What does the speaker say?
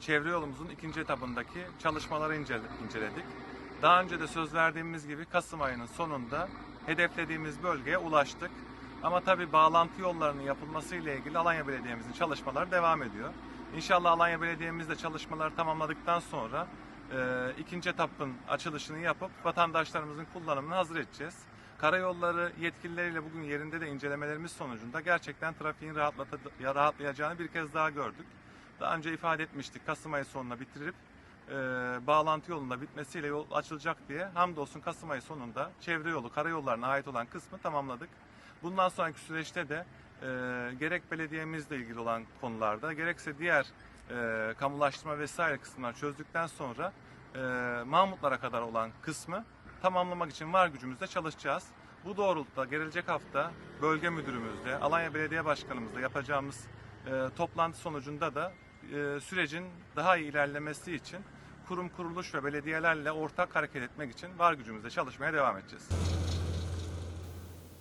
çevre yolumuzun ikinci etabındaki çalışmaları incele- inceledik. Daha önce de söz verdiğimiz gibi Kasım ayının sonunda hedeflediğimiz bölgeye ulaştık. Ama tabii bağlantı yollarının yapılması ile ilgili Alanya Belediye'mizin çalışmaları devam ediyor. İnşallah Alanya Belediye'miz de çalışmaları tamamladıktan sonra e, ikinci etapın açılışını yapıp vatandaşlarımızın kullanımını hazır edeceğiz. Karayolları yetkilileriyle bugün yerinde de incelemelerimiz sonucunda gerçekten trafiğin rahatlayacağını bir kez daha gördük. Daha önce ifade etmiştik Kasım ayı sonuna bitirip e, bağlantı yolunda bitmesiyle yol açılacak diye hamdolsun Kasım ayı sonunda çevre yolu karayollarına ait olan kısmı tamamladık. Bundan sonraki süreçte de e, gerek belediyemizle ilgili olan konularda gerekse diğer e, kamulaştırma vesaire kısımlar çözdükten sonra e, Mahmutlara kadar olan kısmı tamamlamak için var gücümüzle çalışacağız. Bu doğrultuda gelecek hafta bölge müdürümüzle, Alanya Belediye Başkanımızla yapacağımız e, toplantı sonucunda da e, sürecin daha iyi ilerlemesi için kurum kuruluş ve belediyelerle ortak hareket etmek için var gücümüzle çalışmaya devam edeceğiz.